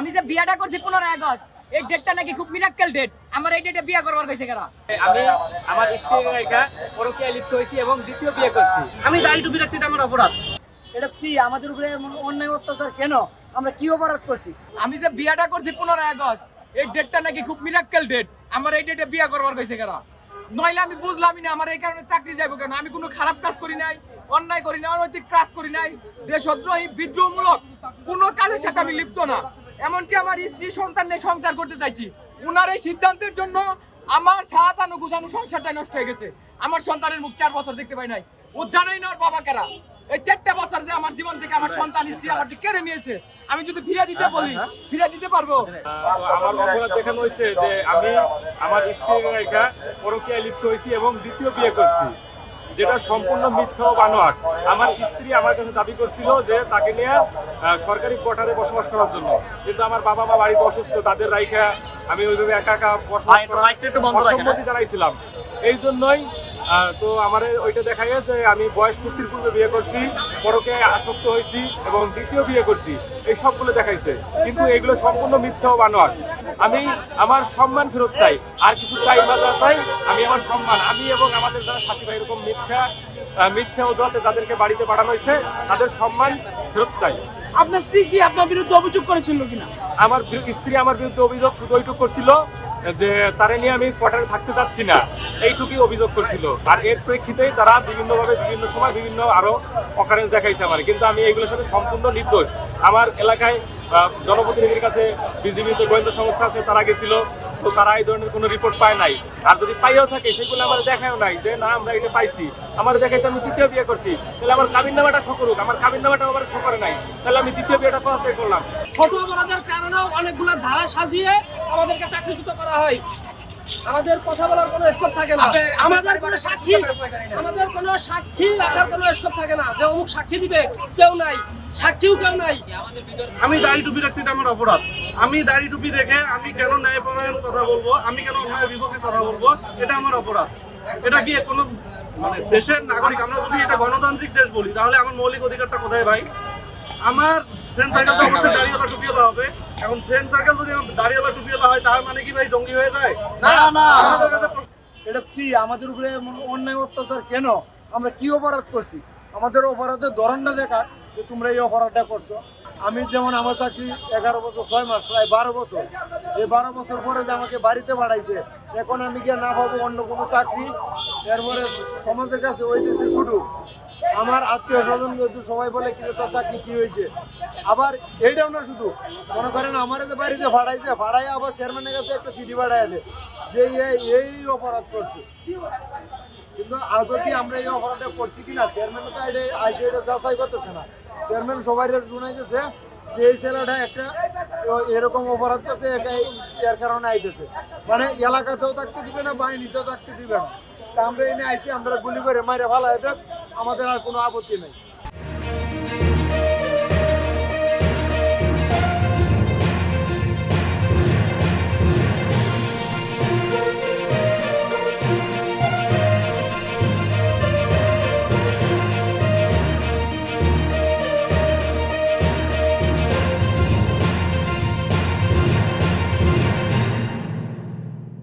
আমি যে বিয়াটা করছি পনেরোই আগস্ট এই ডেটটা নাকি খুব মিরাক্কেল ডেট আমার এই ডেটে বিয়া করবার কইছে কেরা? আমি আমার স্ত্রীর রেখা পরকীয়া লিপ্ত হয়েছি এবং দ্বিতীয় বিয়ে করছি। আমি দাড়ি টুপি রাখছি এটা আমার অপরাধ। এটা কি আমাদের উপরে এমন অন্যায় অত্যাচার কেন? আমরা কি অপরাধ করছি? আমি যে বিয়াটা করছি পনেরোই আগস্ট এই ডেটটা নাকি খুব মিরাক্কেল ডেট আমার এই ডেটে বিয়া করবার কইছে কেরা? নইলে আমি বুঝলামই না আমার এই কারণে চাকরি যাইবো কেন? আমি কোনো খারাপ কাজ করি নাই অন্যায় করি নাই অনৈতিক কাজ করি নাই। দেশদ্রোহী বিদ্রোহমূলক কোনো কাজের সাথে আমি লিপ্ত না। এমনকি আমার স্ত্রী সন্তান নিয়ে সংসার করতে চাইছি। উনার এই সিদ্ধান্তের জন্য আমার সাজানো গুছানো সংসারটা নষ্ট হয়ে গেছে। আমার সন্তানের মুখ চার বছর দেখতে পাই নাই। ও জানাই না ওর বাবা কারা। এই চারটা বছর যে আমার জীবন থেকে আমার সন্তান, স্ত্রী আমার কেড়ে নিয়েছে, আমি যদি ফিরে দিতে বলি ফিরে দিতে পারব? আমার অপরাধ দেখানো হয়েছে যে আমি আমার স্ত্রীর রেখা পরকীয়া লিপ্ত হয়েছি এবং দ্বিতীয় বিয়ে করছি। যেটা সম্পূর্ণ মিথ্যা ও বানোয়াট। আমার স্ত্রী আমার কাছে দাবি করছিল যে তাকে নিয়ে সরকারি কোয়ার্টারে বসবাস করার জন্য। কিন্তু আমার বাবা মা বাড়িতে অসুস্থ তাদের রাইখা আমি ওইভাবে একা একা বসবাস অসম্মতি জানাইছিলাম। এই জন্যই তো আমার ওইটা দেখা গেছে যে আমি বয়স পূর্তির পূর্বে বিয়ে করছি পরকে আসক্ত হয়েছি এবং দ্বিতীয় বিয়ে করছি। এই সবগুলো দেখাইছে। কিন্তু এগুলো সম্পূর্ণ মিথ্যা ও বানোয়ার আমি আমার সম্মান ফেরত চাই। আর কিছু চাই বা যা চাই আমি আমার সম্মান। আমি এবং আমাদের যারা সাথী ভাই এরকম মিথ্যা মিথ্যা অজুহাতে যাদেরকে বাড়িতে পাঠানো হয়েছে তাদের সম্মান ফেরত চাই। আপনার স্ত্রী কি আপনার বিরুদ্ধে অভিযোগ করেছিল কিনা? আমার স্ত্রী আমার বিরুদ্ধে অভিযোগ শুধু ওইটুকু করছিল যে তারে নিয়ে আমি কোয়ার্টারে থাকতে চাচ্ছি না। এইটুকুই অভিযোগ করছিল। আর এর প্রেক্ষিতেই তারা বিভিন্নভাবে বিভিন্ন সময় বিভিন্ন আরও অকারেন্স দেখাইছে আমার। কিন্তু আমি এইগুলোর সাথে সম্পূর্ণ নির্দোষ। আমার এলাকায় জনপ্রতিনিধির কাছে বিজিবিতে গোয়েন্দা সংস্থা আছে, তারা গেছিল, তো তারা এই ধরনের কোনো রিপোর্ট পায় নাই। আর যদি পাইও থাকে, সেগুলো আমার দেখাও নাই যে, না, আমরা এটা পাইছি। আমার দেখাইছে, আমি তৃতীয় বিয়ে করছি। তাহলে আমার কাবিন নামাটা শো করুক। আমার কাবিন নামাটা আমার শো করে নাই। তাহলে আমি তৃতীয় বিয়েটা কোথা করলাম। ছোট অপরাধের কারণেও অনেকগুলো ধারা সাজিয়ে আমাদের কাছে চাকরিচ্যুত করা হয়। আমাদের কথা বলার কোনো স্কোপ থাকে না। আমাদের কোনো সাক্ষী আমাদের কোনো সাক্ষী রাখার কোনো স্কোপ থাকে না। যে অমুক সাক্ষী দিবে কেউ নাই। সাক্ষীও কেউ নাই। আমি দাড়ি টুপি রাখছি এটা আমার অপরাধ। আমি দাড়ি টুপি রেখে আমি কেন ন্যায়পরায়ণ কথা বলব? আমি কেন অন্যায়ের বিপক্ষে কথা বলব? এটা আমার অপরাধ। এটা কি কোনো মানে দেশের নাগরিক আমরা যদি এটা গণতান্ত্রিক দেশ বলি তাহলে আমার মৌলিক অধিকারটা কোথায় ভাই? আমার ফ্রেন্ড সার্কেল তো অবশ্যই দাড়িওয়ালা টুপিওয়ালা হবে। এখন ফ্রেন্ড সার্কেল যদি আমার দাড়িওয়ালা টুপিওয়ালা হয় তার মানে কি ভাই জঙ্গি হয়ে যায়? না না আমাদের কাছে এটা কি আমাদের উপরে অন্যায় অত্যাচার কেন? আমরা কি অপরাধ করছি? আমাদের অপরাধের ধরনটা দেখা যে তোমরা এই অপরাধটা করছ। আমি যেমন আমার চাকরি এগারো বছর ছয় মাস প্রায় বারো বছর। এই বারো বছর পরে যে আমাকে বাড়িতে বাড়াইছে এখন আমি গিয়ে না পাবো অন্য কোনো চাকরি। এরপরে সমাজের কাছে ওই দেশে ছুটু আমার আত্মীয় স্বজন বন্ধু সবাই বলে কিরে তোর চাকরি কি হয়েছে? আবার এইটাও না শুধু, মনে করেন আমার যে বাড়িতে ভাড়াইছে ভাড়াই আবার চেয়ারম্যানের কাছে একটা চিঠি ভাড়াই দেয় যে এই- অপরাধ করছে। কিন্তু আদৌ কি আমরা এই অপরাধটা করছি কিনা? চেয়ারম্যান তো এটা আইসে এটা যাচাই করতেছে না। চেয়ারম্যান সবাই শুনাইতেছে যে এই ছেলেটা একটা এরকম অপরাধ করছে এটাই এর কারণে আইতেছে। মানে এলাকাতেও থাকতে দিবে না, বাহিনীতেও থাকতে দিবে না। তা আমরা এনে আইসি আমরা গুলি করে মারে ভালো হয়ে আমাদের আর কোনো আপত্তি নেই।